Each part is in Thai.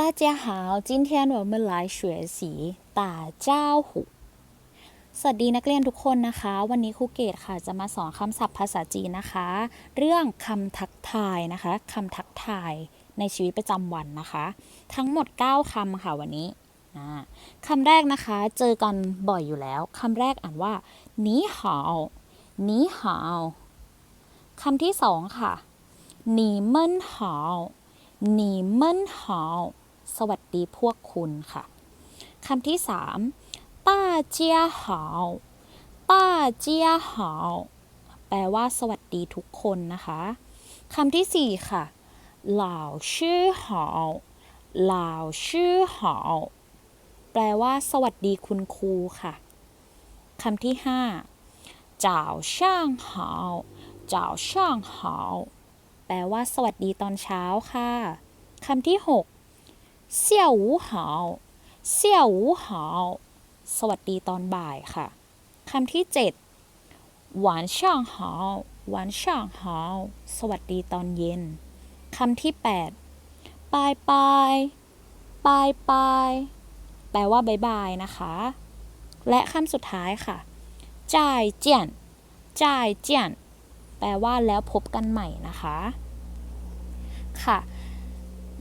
大家好，今天我们来学习打招呼สวัสดีนักเรียนทุกคนนะคะ วันนี้ครูเกตค่ะจะมาสอนคำศัพท์ภาษาจีนนะคะ เรื่องคำทักทายนะคะคำทักทายในชีวิตประจำวันนะคะ ทั้งหมด 9คำค่ะวันนี้อ่าคำแรกนะคะ เจอกันบ่อยอยู่แล้วคำแรกอ่านว่าหนีหาวหนีหาวคำที่สองค่ะหนีเมินหาวหนีเมินหาว สวัสดีพวกคุณค่ะคำที่สามต้าเจียหาวต้าเจียหาวแปลว่าสวัสดีทุกคนนะคะคำที่สี่ค่ะเหล่าชื่อหาวเหล่าชื่อหาวแปลว่า สวัสดีคุณครูค่ะคำที่ห้าเจ้าช่างหาวเจ้าช่างหาวแปลว่า สวัสดีตอนเช้าค่ะคำที่หก เสี่ยวหูหาวเสี่ยวหูหาวสวัสดีตอนบ่ายค่ะคำที่เจ็ดหวานช่างหาวหวานช่างหาวสวัสดีตอนเย็นคำที่แปดปายปายปายปายแปลว่าบายบายนะคะ และคำสุดท้ายค่ะจ่ายเจียนจ่ายเจียนแปลว่าแล้วพบกันใหม่นะคะ ค่ะ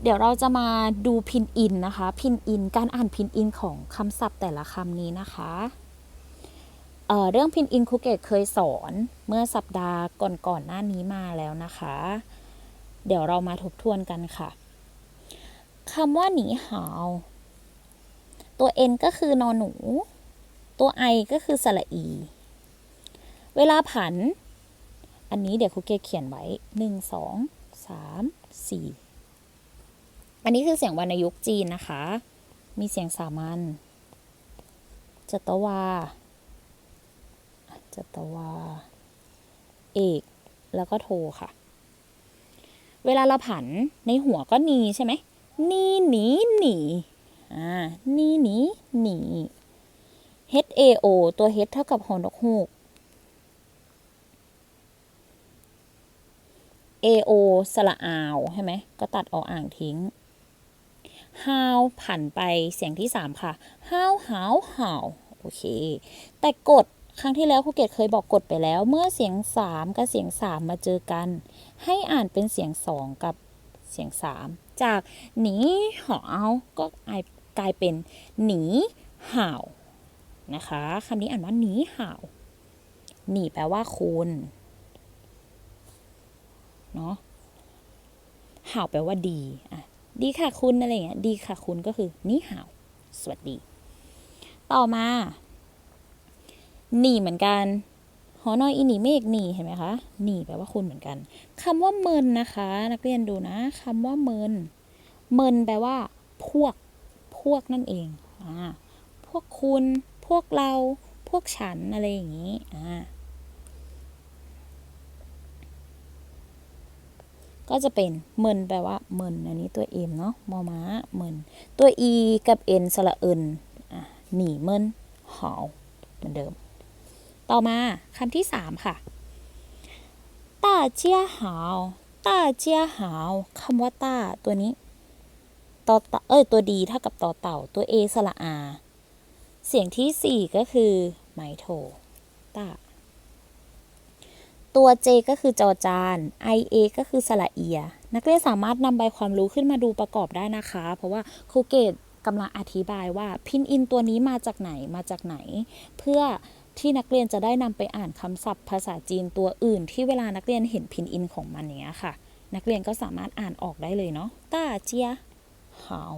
เดี๋ยวเราจะมาดูพินอินนะคะ พินอิน การอ่านพินอินของคำศัพท์แต่ละคำนี้นะคะเเรื่องพินอินครูเกตเคยสอนเมื่อสัปดาห์ก่อนๆหน้านี้มาแล้วนะคะ เดี๋ยวเรามาทบทวนกันค่ะคำว่าหนีหาว ตัว N ก็คือนอนหนู ตัว I ก็คือสระอี เวลาผัน อันนี้เดี๋ยวครูเกตเขียนไว้1 2 3 4อั อันนี้คือเสียงวรรณยุกต์จีนนะคะ มีเสียงสามัญจตวาจตวา เอก แล้วก็โทค่ะ เวลาเราผันในหัวก็นีใช่ไหม นีหนีหนีอ่า นีหนีหนี H A O ตัว H เท่ากับหอนกฮูก A O สระอาว ใช่ไหม ก็ตัดออกอ่างทิ้ง how ผันไปเสียงที่ 3 ค่ะ how how how โอเค แต่กดครั้งที่แล้วครูเกตเคยบอกกดไปแล้ว เมื่อเสียง 3 กับเสียง 3 มาเจอกัน ให้อ่านเป็นเสียง 2 กับเสียง 3 จากหนีหาก็กลายเป็นหนีห่าวนะคะคำนี้อ่านว่าหนีห่าวหนีแปลว่าคุณเนาะห่าวแปลว่าดีอะ ดีค่ะคุณอะไรเงี้ยดีค่ะคุณก็คือนี่ห่าวสวัสดี ต่อมา หนีเหมือนกันหอนอยอีหนีเมฆหนีเห็นไหมคะหนีแปลว่าคุณเหมือนกันคำว่าเมินนะคะ นักเรียนดูนะคำว่าเมินเมินแปลว่า พวกพวกนั่นเองอ่าพวกคุณ พวกเรา พวกฉันอะไรอย่างนี้อ่า ก็จะเป็นเมินแปลว่าเมินอันนี้ตัวเอ็มเนาะมอม้าเมินตัว e กับ n สระเอินอะหนีเมินหาวเหมือนเดิม ต่อมาคำที่สามค่ะต้าเจียหาวต้าเจียหาวคำว่าต้าตัวนี้ต่อเอ้ยตัวดีเท่ากับต่อเต่าตัว a สระอา เสียงที่สี่ก็คือไมโทต้า ตัว J ก็คือจอจาน IA ก็คือสระเอีย นักเรียนสามารถนำใบความรู้ขึ้นมาดูประกอบได้นะคะ เพราะว่าครูเกตกำลังอธิบายว่าพินอินตัวนี้มาจากไหนมาจากไหน เพื่อที่นักเรียนจะได้นำไปอ่านคำศัพท์ภาษาจีนตัวอื่น ที่เวลานักเรียนเห็นพินอินของมันเนี้ยค่ะ นักเรียนก็สามารถอ่านออกได้เลยเนาะต้าเจียหาว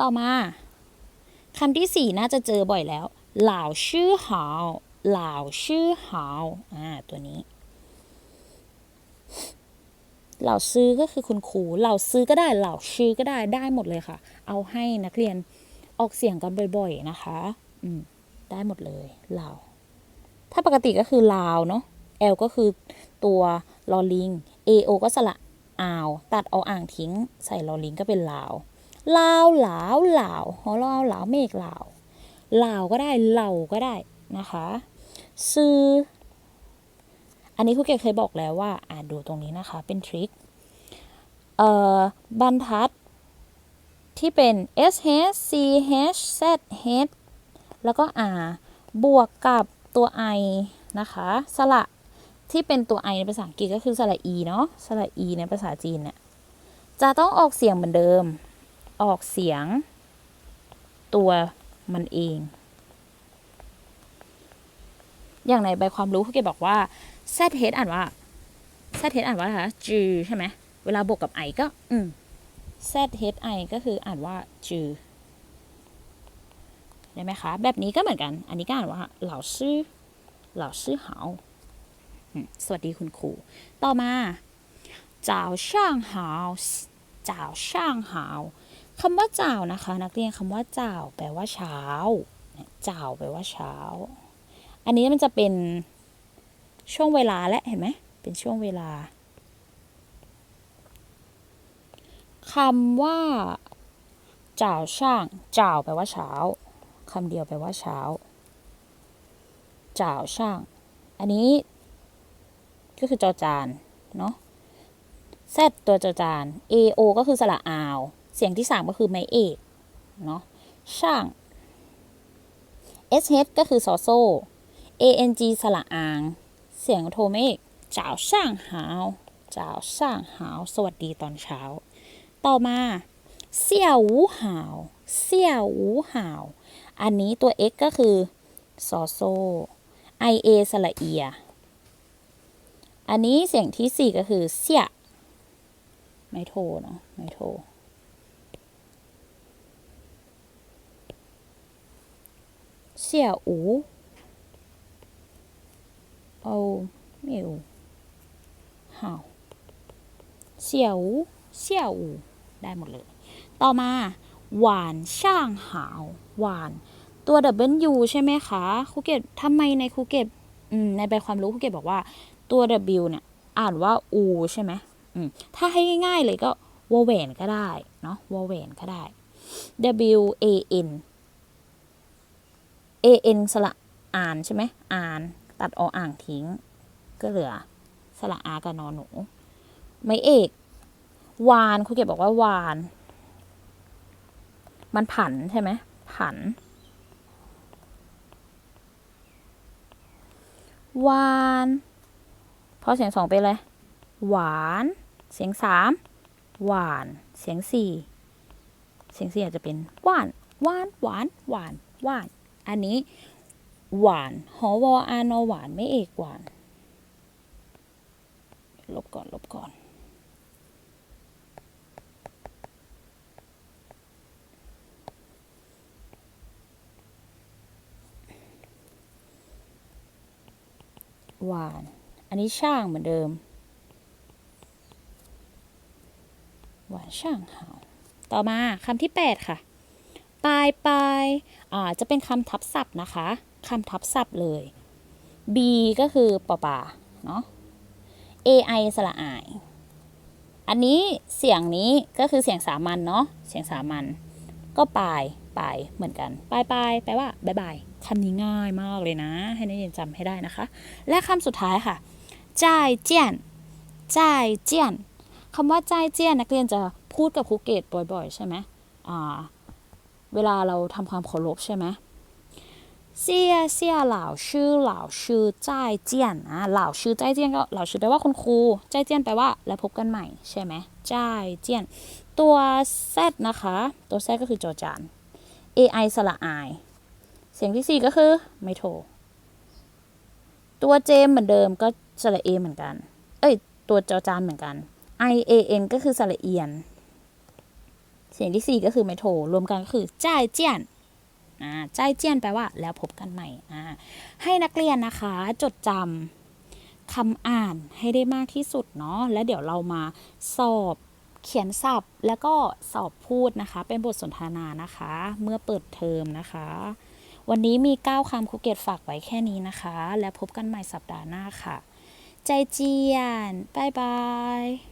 ต่อมาคำที่สี่น่าจะเจอบ่อยแล้ว เหล่าชื่อหาว เหล่าชื่อหาวอ่าตัวนี้เหล่าซื้อก็คือคุณครูเหล่าซื้อก็ได้เหล่าชื่อก็ได้ได้หมดเลยค่ะ เอาให้นักเรียนออกเสียงกันบ่อยๆนะคะ อืมได้หมดเลยเหล่าถ้าปกติก็คือลาวเนาะ L ก็คือตัวลอลิง A O ก็สละอาว ตัดเอาอ่างทิ้ง ใส่ลอลิงก็เป็นลาวลาวหลาวหลาวหอลาวหลาวเมฆลาวลาวก็ได้เหล่าก็ได้นะคะ ซื้อ อันนี้ครูเกศเคยบอกแล้วว่าอ่าดูตรงนี้นะคะ เป็นทริคเเอ่อ บรรทัด ที่เป็น S H C H Z H แล้วก็ R บวกกับตัว I นะคะ สระที่เป็นตัว I ในภาษาอังกฤษก็คือสระ E เนาะสระ E ในภาษาจีนเนี่ย จะต้องออกเสียงเหมือนเดิม ออกเสียงตัวมันเอง อย่างในใบความรู้เขาเก็บบอกว่า Z H อ่านว่า Z H อ่านว่าอะไรคะ จือใช่ไหมเวลาบวกกับ I ก็ อืม Z H I ก็คืออ่านว่าจือได้ไหมคะ แบบนี้ก็เหมือนกัน อันนี้ก็อ่านว่าเหล่าชื่อเหล่าชื่อเหาสวัสดีคุณครู ต่อมาจ่าวช่างหาวจ่าวช่างหาวคำว่าจ่าวนะคะ นักเรียนคำว่าจ่าวแปลว่าเช้าเจ่าวแปลว่าเช้า อันนี้มันจะเป็นช่วงเวลาและเห็นไหมเป็นช่วงเวลาคำว่าจ่าวช่างจ่าวแปลว่าเช้าคำเดียวแปลว่าเช้าจ่าวช่าง อันนี้ก็คือจอจานเนาะแซดตัวจอจาน A O ก็คือสระอาว เสียงที่สามก็คือไม้เอกเนาะช่าง S H ก็คือซอโซ A N G สระอาง เสียงโทไม้เอกจ่าวช่างหาวจ่าวช่างหาว สวัสดีตอนเช้า ต่อมา เสี่ยวหูหาว เสี่ยวหูหาว อันนี้ตัว x ก็คือซอโซ i a สระเอีย อันนี้เสียงที่สี่ก็คือเสี่ยไม่โทเนาะไม่โทเสี่ยอู เอาไม่อูหาเสี่ยว เสี่ยวอูได้หมดเลย ต่อมา หวานช่างหาว หวาน ตัว W ใช่ไหมคะครูเกตทำไมในครูเกตในใบความรู้ครูเกตบอกว่าตัว W เนี่ย อ่านว่าอูใช่ไหมอืมถ้าให้ง่ายๆเลยก็วอแหวนก็ได้เนาะวอแหวนก็ได้ W A N A N สระอ่านใช่ไหมอ่าน ตัดออ่างทิ้ง ก็เหลือสระอากับนอนหนู ไม่เอก วานครูเก็บบอกว่าวาน มันผันใช่ไหมผัน วานพอเสียงสองเป็นเลยหวาน เสียงสามหวาน เสียงสี่เสียงสี่อาจจะเป็นหวานหวานหวานหวานหวาน อันนี้ หวาน หอวออานอหวาน ไม่เอกหวาน ลบก่อน ลบก่อน หวาน อันนี้ช่างเหมือนเดิม หวานช่างหาวต่อมาคำที่ 8 ค่ะ ปลายปลายอ่าจะเป็นคำทับศัพท์นะคะ คำทับศัพท์เลย B ก็คือปอปาเนาะ AI สระอาย อันนี้เสียงนี้ก็คือเสียงสามัญเนาะ เสียงสามัญก็ปลายปลายเหมือนกันปลายปลายแปลว่าบายบายคำนี้ง่ายมากเลยนะ ให้นักเรียนจำให้ได้นะคะ และคำสุดท้ายค่ะจ่ายเจียนจ่ายเจียนคำว่าจ่ายเจียนนักเรียนจะพูดกับครูเกตบ่อย ๆ ใช่ไหมอ่าเวลาเราทำความเคารพใช่ไหม เสียเสียเหล่าชื่อเหล่าชื่อจ่ายเจียนอะเหล่าชื่อจ่ายเจียนก็เหล่าชื่อแปลว่าคุณครูจ่ายเจียนแปลว่าแล้วพบกันใหม่ใช่ไหมจ่ายเจียน ตัว Z นะคะ ตัว Z ก็คือจอจาน AI สระอาย เสียงที่4ก็คือไม่โทรตัวเจมเหมือนเดิมก็สระเอเหมือนกัน เอ้ย ตัวจอจานเหมือนกัน I A N ก็คือสระเอียน เสียงที่4ก็คือไม่โทรรวมกันก็คือจ่ายเจียน อ่าจ่ายเจียนแปลว่า แล้วพบกันใหม่อ่าให้นักเรียนนะคะจดจำคำอ่านให้ได้มากที่สุดเนาะแล้วเดี๋ยวเรามาสอบเขียนศัพท์แล้วก็สอบพูดนะคะ เป็นบทสนทนานะคะ เมื่อเปิดเทอมนะคะ วันนี้มี 9คำครูเกตฝากไว้แค่นี้นะคะ แล้วพบกันใหม่สัปดาห์หน้าค่ะ ใจเจียน บ๊ายบาย